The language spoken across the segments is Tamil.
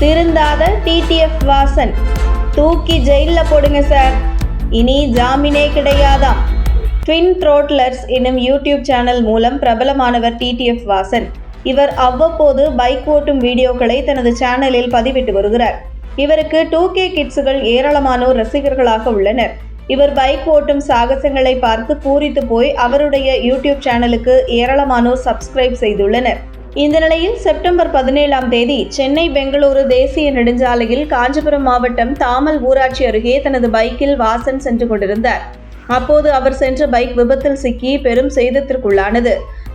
திருந்தாத டிடிஎஃப் வாசன். தூக்கி ஜெயிலில் போடுங்க சார். இனி ஜாமீனே கிடையாதாம் ட்வின் த்ரோட்லர்ஸ் எனும் யூடியூப் சேனல் மூலம் பிரபலமானவர் டிடிஎஃப் வாசன். இவர் அவ்வப்போது பைக் ஓட்டும் வீடியோக்களை தனது சேனலில் பதிவிட்டு வருகிறார். இவருக்கு டூ கே கிட்ஸுகள் ஏராளமானோர் ரசிகர்களாக உள்ளனர். இவர் பைக் ஓட்டும் சாகசங்களை பார்த்து பூரித்து போய் அவருடைய யூடியூப் சேனலுக்கு ஏராளமானோர் சப்ஸ்கிரைப் செய்துள்ளனர். இந்த நிலையில் செப்டம்பர் பதினேழாம் தேதி சென்னை பெங்களூரு தேசிய நெடுஞ்சாலையில் காஞ்சிபுரம் மாவட்டம் தாமல் ஊராட்சி அருகே தனது பைக்கில் வாசன் சென்று கொண்டிருந்தார். அப்போது அவர் சென்ற பைக் விபத்தில் சிக்கி பெரும் சேதத்திற்குள்ளானது.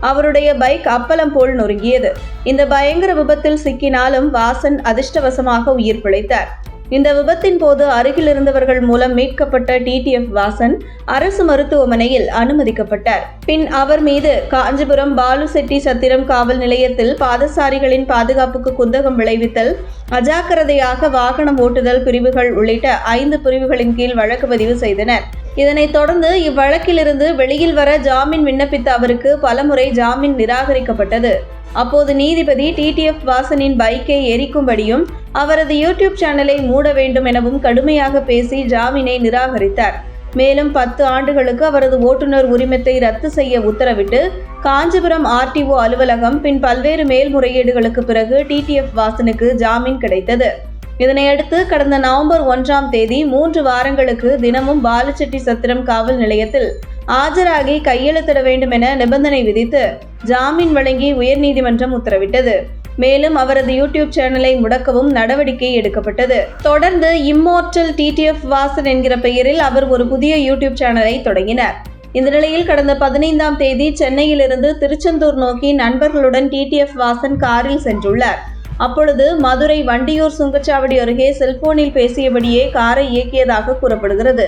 அவருடைய பைக் அப்பளம் போல் நொறுங்கியது. இந்த பயங்கர விபத்தில் சிக்கினாலும் வாசன் அதிர்ஷ்டவசமாக உயிர் பிழைத்தார். இந்த விபத்தின் போது அருகில் இருந்தவர்கள் மூலம் மீட்கப்பட்ட டிடிஎஃப் வாசன் அரசு மருத்துவமனையில் அனுமதிக்கப்பட்டார். பின் அவர் மீது காஞ்சிபுரம் பாலு செட்டி சத்திரம் காவல் நிலையத்தில் பாதசாரிகளின் பாதுகாப்புக்கு குந்தகம் விளைவித்தல் அஜாக்கிரதையாக வாகனம் ஓட்டுதல் பிரிவுகள் உள்ளிட்ட ஐந்து பிரிவுகளின் கீழ் வழக்கு பதிவு செய்தனர். இதனைத் தொடர்ந்து இவ்வழக்கிலிருந்து வெளியில் வர ஜாமீன் விண்ணப்பித்த அவருக்கு பலமுறை ஜாமீன் நிராகரிக்கப்பட்டது. அப்போது நீதிபதி டிடிஎஃப் வாசனின் பைக்கை எரிக்கும்படியும் அவரது யூடியூப் சேனலை மூட வேண்டும் எனவும் கடுமையாக பேசி ஜாமீனை நிராகரித்தார். மேலும் பத்து ஆண்டுகளுக்கு அவரது ஓட்டுநர் உரிமத்தை ரத்து செய்ய உத்தரவிட்டு காஞ்சிபுரம் ஆர்டிஓ அலுவலகம் பின் பல்வேறு மேல்முறையீடுகளுக்கு பிறகு டிடிஎஃப் வாசனுக்கு ஜாமீன் கிடைத்தது. இதனையடுத்து கடந்த நவம்பர் ஒன்றாம் தேதி மூன்று வாரங்களுக்கு தினமும் பாலச்செட்டி சத்திரம் காவல் நிலையத்தில் ஆஜராகி கையெழுத்திட வேண்டும் என நிபந்தனை விதித்து ஜாமீன் வழங்கி உயர்நீதிமன்றம் உத்தரவிட்டது. மேலும் அவரது யூடியூப் சேனலை முடக்கவும் நடவடிக்கை எடுக்கப்பட்டது. தொடர்ந்து இம்மோர்டல் டிடிஎஃப் வாசன் என்கிற பெயரில் அவர் ஒரு புதிய யூடியூப் சேனலை தொடங்கினார். இந்த நிலையில் கடந்த பதினைந்தாம் தேதி சென்னையிலிருந்து திருச்செந்தூர் நோக்கி நண்பர்களுடன் டிடிஎஃப் வாசன் காரில் சென்றுள்ளார். அப்பொழுது மதுரை வண்டியூர் சுங்கச்சாவடி அருகே செல்போனில் பேசியபடியே காரை இயக்கியதாக கூறப்படுகிறது.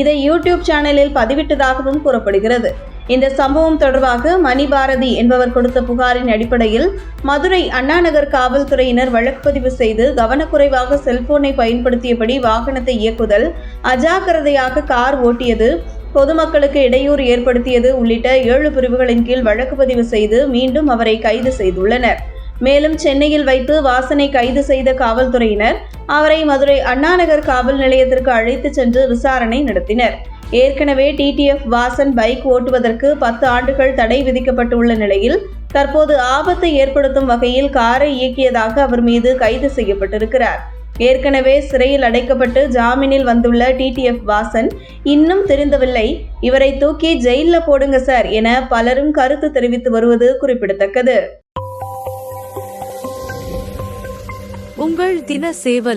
இதை யூடியூப் சேனலில் பதிவிட்டதாகவும் கூறப்படுகிறது. இந்த சம்பவம் தொடர்பாக மணிபாரதி என்பவர் கொடுத்த புகாரின் அடிப்படையில் மதுரை அண்ணாநகர் காவல்துறையினர் வழக்கு பதிவு செய்து கவனக்குறைவாக செல்போனை பயன்படுத்தியபடி வாகனத்தை இயக்குதல் அஜாக்கிரதையாக கார் ஓட்டியது பொதுமக்களுக்கு இடையூறு ஏற்படுத்தியது உள்ளிட்ட ஏழு பிரிவுகளின் கீழ் வழக்கு பதிவு செய்து மீண்டும் அவரை கைது செய்துள்ளனர். மேலும் சென்னையில் வைத்து வாசனை கைது செய்த காவல்துறையினர் அவரை மதுரை அண்ணாநகர் காவல் நிலையத்திற்கு அழைத்துச் சென்று விசாரணை நடத்தினர். ஏற்கனவே டிடிஎஃப் வாசன் பைக் ஓட்டுவதற்கு பத்து ஆண்டுகள் தடை விதிக்கப்பட்டுள்ள நிலையில் தற்போது ஆபத்தை ஏற்படுத்தும் வகையில் காரை இயக்கியதாக அவர் மீது கைது செய்யப்பட்டிருக்கிறார். ஏற்கனவே சிறையில் அடைக்கப்பட்டு ஜாமீனில் வந்துள்ள டிடிஎஃப் வாசன் இன்னும் தெரிந்தவில்லை. இவரை தூக்கி ஜெயிலில் போடுங்க சார் என பலரும் கருத்து தெரிவித்து வருவது குறிப்பிடத்தக்கது. உங்கள் தின சேவல்